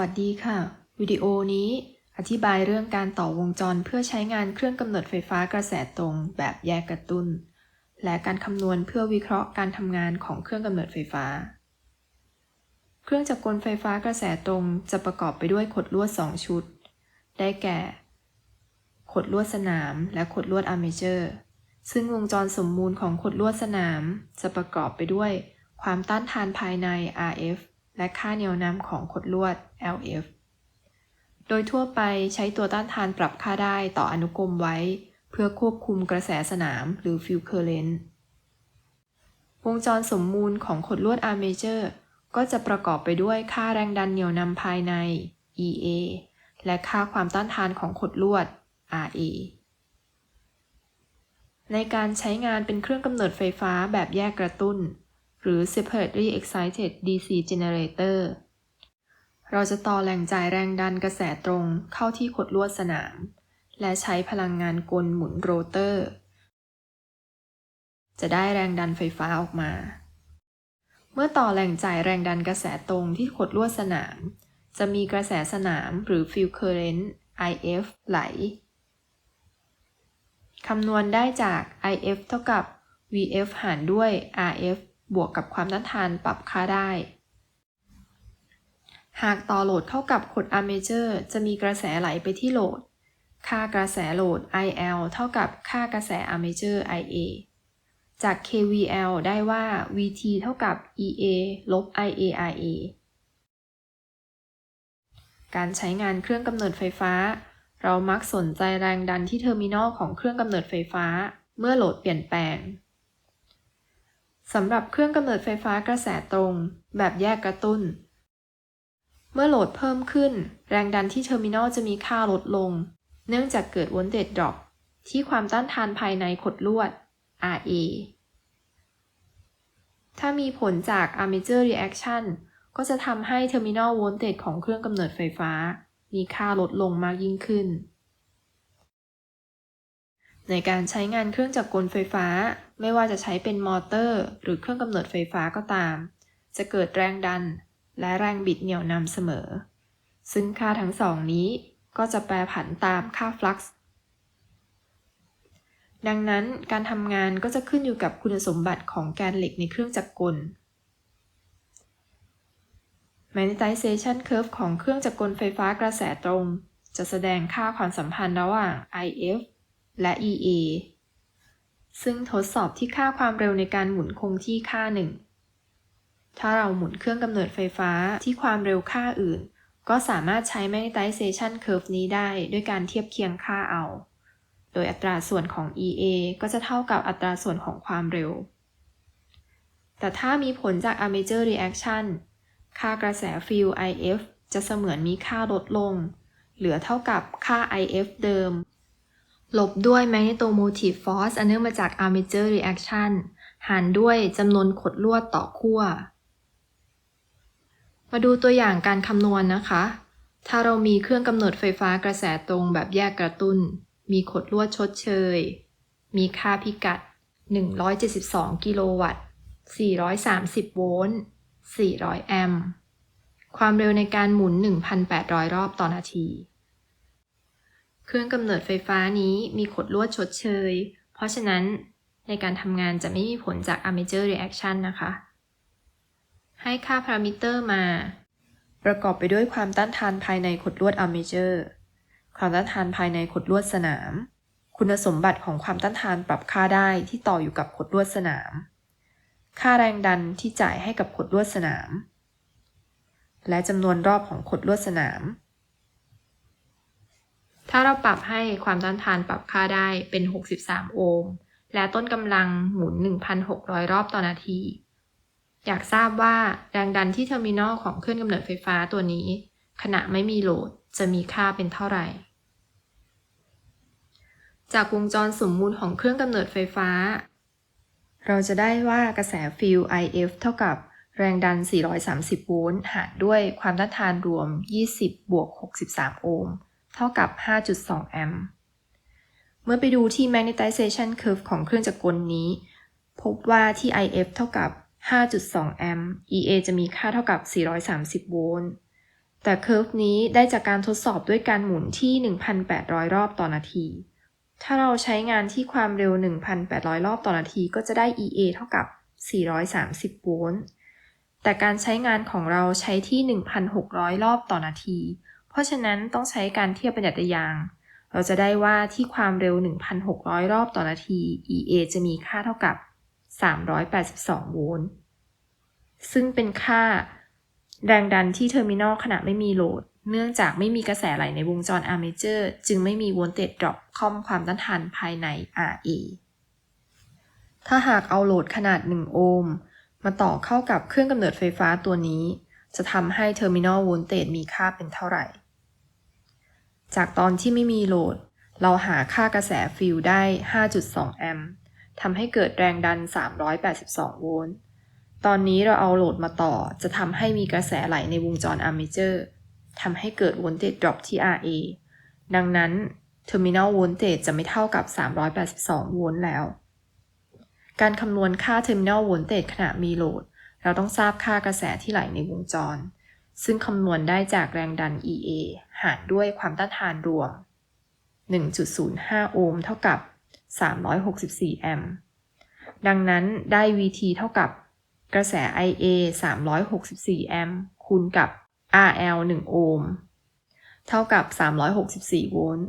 วัสดีค่ะ วิดีโอนี้อธิบายเรื่องการต่อวงจรเพื่อใช้งานเครื่องกำเนิดไฟฟ้ากระแสตรงแบบแยกกระตุ้น และการคำนวณเพื่อวิเคราะห์การทำงานของเครื่องกำเนิดไฟฟ้า เครื่องจักรกลไฟฟ้ากระแสตรงจะประกอบไปด้วยขดลวด 2 ชุด ได้แก่ ขดลวดสนามและขดลวดอาร์เมเจอร์ ซึ่งวงจรสมมูลของขดลวดสนาม จะประกอบไปด้วย ความต้านทานภายใน RF และค่าเหนี่ยวนำของขดลวด LF โดยทั่วไปใช้ตัวต้านทานปรับค่าได้ต่ออนุกรมไว้ เพื่อควบคุมกระแสสนามหรือ Field Current วงจรสมมูลของขดลวด Armature ก็จะประกอบไปด้วยค่าแรงดันเหนี่ยวนำภายใน EA และค่าความต้านทานของขดลวด RA ในการใช้งานเป็นเครื่องกำเนิดไฟฟ้าแบบแยกกระตุ้น หรือ separately excited DC generator เราจะต่อแหล่งจ่ายแรงดันกระแสตรงเข้าที่ขดลวดสนาม และใช้พลังงานกลหมุนโรเตอร์ จะได้แรงดันไฟฟ้าออกมา เมื่อต่อแหล่งจ่ายแรงดันกระแสตรงที่ขดลวดสนาม จะมีกระแสสนามหรือ field current IF ไหล คำนวณได้จาก IF เท่ากับ VF หารด้วย RF บวกกับความต้านทานปรับค่าได้ หากต่อโหลดเข้ากับขดอาร์เมเจอร์จะมีกระแสไหลไปที่โหลด ค่ากระแสโหลด IL เท่ากับค่ากระแสอาร์เมเจอร์ IA จาก KVL ได้ว่า VT เท่ากับ EA ลบ IARA การใช้งานเครื่องกำเนิดไฟฟ้า เรามักสนใจแรงดันที่เทอร์มินอลของเครื่องกำเนิดไฟฟ้า เมื่อโหลดเปลี่ยนแปลง สำหรับเครื่องกำเนิดไฟฟ้ากระแสตรง แบบแยกกระตุ้น เมื่อโหลดเพิ่มขึ้น แรงดันที่เทอร์มินอลจะมีค่าลดลง เนื่องจากเกิดวอลเตจดรอปที่ความต้านทานภายในขดลวด RA ถ้ามีผลจาก Armature Reaction ก็จะทำให้ Terminal Voltage ของเครื่องกำเนิดไฟฟ้า มีค่าลดลงมากยิ่งขึ้น ในการใช้งานเครื่องจักรกลไฟฟ้า ไม่ว่าจะใช้เป็นมอเตอร์ หรือเครื่องกำเนิดไฟฟ้าก็ตาม จะเกิดแรงดัน และแรงบิดเหนี่ยวนำเสมอ ซึ่งค่าทั้งสองนี้ก็จะแปรผันตามค่าฟลักซ์ดังนั้นการทำงานก็จะขึ้นอยู่กับคุณสมบัติของแกนเหล็กในเครื่องจักรกล Magnetization curve ของเครื่องจักรกลไฟฟ้ากระแสตรง จะแสดงค่าความสัมพันธ์ระหว่าง IF และ EA ซึ่งทดสอบที่ค่าความเร็วในการหมุนคงที่ค่าหนึ่ง ถ้าเราหมุนเครื่องกำเนิดไฟฟ้าที่ความเร็วค่าอื่น ก็สามารถใช้ Magnetization curve นี้ได้ด้วยการเทียบเคียงค่าเอา โดยอัตราส่วนของ EA ก็จะเท่ากับอัตราส่วนของความเร็ว แต่ถ้ามีผลจาก Armature Reaction ค่ากระแสฟิล IF จะเสมือนมีค่าลดลง เหลือเท่ากับค่า IF เดิม ลบด้วย Magnetomotive Force อันเนื่องมาจาก Armature Reaction หารด้วยจำนวนขดลวดต่อขั้ว มาดูตัวอย่างการคำนวณนนะคะ ถ้าเรามีเครื่องกำเนิดไฟฟ้ากระแสตรงแบบแยกกระตุ้น มีขดลวดชดเชย มีค่าพิกัด 172 กิโลวัตต์ 430 โวลต์ 400 แอมป์ ความเร็วในการหมุน 1,800 รอบต่อนาที รื่องกำเนิดไฟฟ้านี้มีขดลวดชดเชย เพราะฉะนั้นในการทำงานจะไม่มีผลจาก Armature Reaction นะคะ ให้ค่าพารามิเตอร์มา ประกอบไปด้วยความต้านทานภายในขดลวด Armature ความต้านทานภายในขดลวดสนาม คุณสมบัติของความต้านทานปรับค่าได้ที่ต่ออยู่กับขดลวดสนาม ค่าแรงดันที่จ่ายให้กับขดลวดสนาม และจำนวนรอบของขดลวดสนาม ถ้าเราปรับให้ความต้านทานปรับค่าได้เป็น 63 โอห์ม และต้นกำลังหมุน 1,600 รอบต่อนาที อยากทราบว่าแรงดันที่เทอร์มินอลของเครื่องกำเนิดไฟฟ้าตัวนี้ ขณะไม่มีโหลดจะมีค่าเป็นเท่าไหร่ จากวงจรสมมูลของเครื่องกำเนิดไฟฟ้า เราจะได้ว่ากระแสฟิล IF เท่ากับแรงดัน 430 โวลต์ หารด้วยความต้านทานรวม 20 บวก 63 โอห์ม เท่ากับ 5.2 แอมป์ เมื่อไปดูที่ magnetization curve ของเครื่องจักรกลนี้ พบว่าที่ IF เท่ากับ 5.2 แอมป์ EA จะมีค่าเท่ากับ 430 โวลต์ แต่เคอร์ฟนี้ได้จากการทดสอบด้วยการหมุนที่ 1,800 รอบต่อนาที ถ้าเราใช้งานที่ความเร็ว 1,800 รอบต่อนาที ก็จะได้ EA เท่ากับ 430 โวลต์ แต่การใช้งานของเราใช้ที่ 1,600 รอบต่อนาที เพราะฉะนั้นต้องใช้การเทียบประหยัดยาง เราจะได้ว่าที่ความเร็ว 1,600 รอบต่อนาที EA จะมีค่าเท่ากับ 382 โวลต์ ซึ่งเป็นค่าแรงดันที่เทอร์มินอลขณะไม่มีโหลด เนื่องจากไม่มีกระแสไหลในวงจรอาร์เมเจอร์จึงไม่มีโวลเตจดรอปค่อมความต้านทานภายใน RA ถ้าหากเอาโหลดขนาด 1 โอห์มมาต่อเข้ากับเครื่องกำเนิดไฟฟ้าตัวนี้ จะทำให้เทอร์มินอลโวลเตจมีค่าเป็นเท่าไหร่ จากตอนที่ไม่มีโหลด เราหาค่ากระแสฟิลได้ 5.2 แอมป์ทำให้เกิดแรงดัน 382 โวลต์ ตอนนี้เราเอาโหลดมาต่อ จะทำให้มีกระแสไหลในวงจรอาร์เมเจอร์ทำให้เกิดโวลเตจดรอปที่ RA ดังนั้น Terminal Voltage จะไม่เท่ากับ 382 โวลต์แล้ว การคำนวณค่า Terminal Voltage ขณะมีโหลด เราต้องทราบค่ากระแสที่ไหลในวงจร ซึ่งคำนวณได้จากแรงดัน EA หารด้วยความต้านทานรวม 1.05 โอห์มเท่ากับ 364 แอมป์ ดังนั้นได้ VT เท่ากับกระแส IA 364 แอมป์คูณกับ RL 1 โอห์ม เท่ากับ 364 โวลต์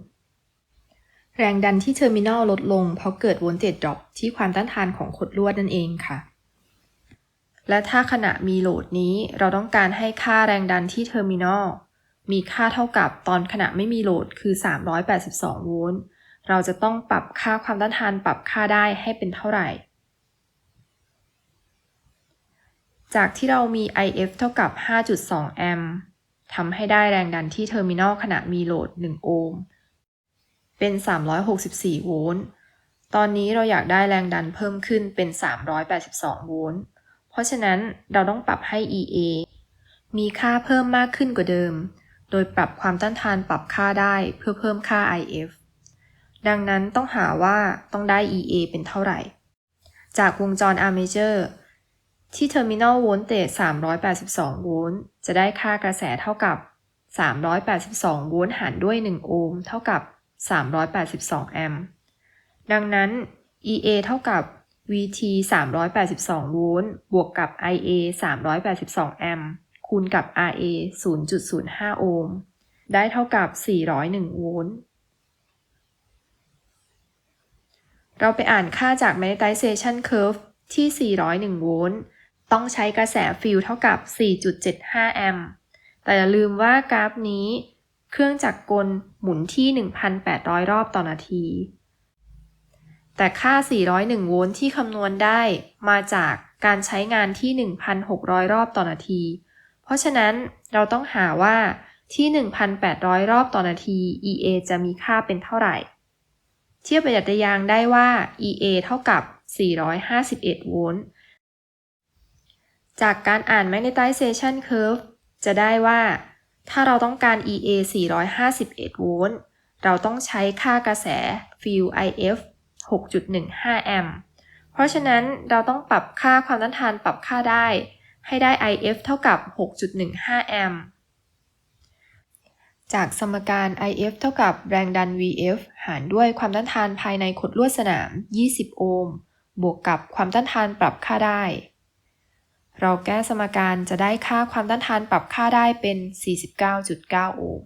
แรงดันที่เทอร์มินอลลดลงเพราะเกิดโวลเตจดรอปที่ความต้านทานของขดลวดนั่นเองค่ะ และถ้าขณะมีโหลดนี้เราต้องการให้ค่าแรงดันที่เทอร์มินอลมีค่าเท่ากับตอนขณะไม่มีโหลดคือ 382 โวลต์ เราจะต้องปรับค่าความต้านทานปรับค่าได้ให้เป็นเท่าไหร่ จากที่เรามี IF เท่ากับ 5.2 แอมป์ทำให้ได้แรงดันที่เทอร์มินอลขณะมีโหลด 1 โอห์ม เป็น 364 โวลต์ ตอนนี้เราอยากได้แรงดันเพิ่มขึ้นเป็น 382 โวลต์ เพราะฉะนั้นเราต้องปรับให้ EA มีค่าเพิ่มมากขึ้นกว่าเดิม โดยปรับความต้านทานปรับค่าได้เพื่อเพิ่มค่า IF ดังนั้นต้องหาว่าต้องได้ EA เป็นเท่าไหร่ จากวงจร Armature ที่ Terminal Voltage 382 โวลต์ จะได้ค่ากระแสเท่ากับ 382 โวลต์หารด้วย 1 โอห์มเท่ากับ 382 แอมป์ ดังนั้น EA เท่ากับ VT 382 โวลต์ บวกกับ IA 382 แอมป์ คูณกับ RA 0.05 โอห์ม ได้เท่ากับ 401 โวลต์ เราไปอ่านค่าจาก magnetization curve ที่ 401 โวลต์ ต้องใช้กระแสฟิลเท่ากับ 4.75 แอมป์ แต่อย่าลืมว่ากราฟนี้ เครื่องจักรกลหมุนที่ 1,800 รอบต่อนาที แต่ค่า 401 โวลต์ที่คำนวณได้มาจากการใช้งานที่ 1,600 รอบต่อนาที เพราะฉะนั้นเราต้องหาว่าที่ 1,800 รอบต่อนาที EA จะมีค่าเป็นเท่าไหร่ เทียบประหยัดยางได้ว่า EA เท่ากับ 451 โวลต์ จากการอ่าน magnetization curve จะได้ว่า ถ้าเราต้องการ EA 451 โวลต์ เราต้องใช้ค่ากระแส field IF 6.15 แอมป์ เพราะฉะนั้นเราต้องปรับค่าความต้านทานปรับค่าได้ ให้ได้ IF เท่ากับ 6.15 แอมป์ จากสมการ IF เท่ากับแรงดัน VF หารด้วยความต้านทานภายในขดลวดสนาม 20 โอห์ม บวกกับความต้านทานปรับค่าได้ เราแก้สมการจะได้ค่าความต้านทานปรับค่าได้เป็น 49.9 โอห์ม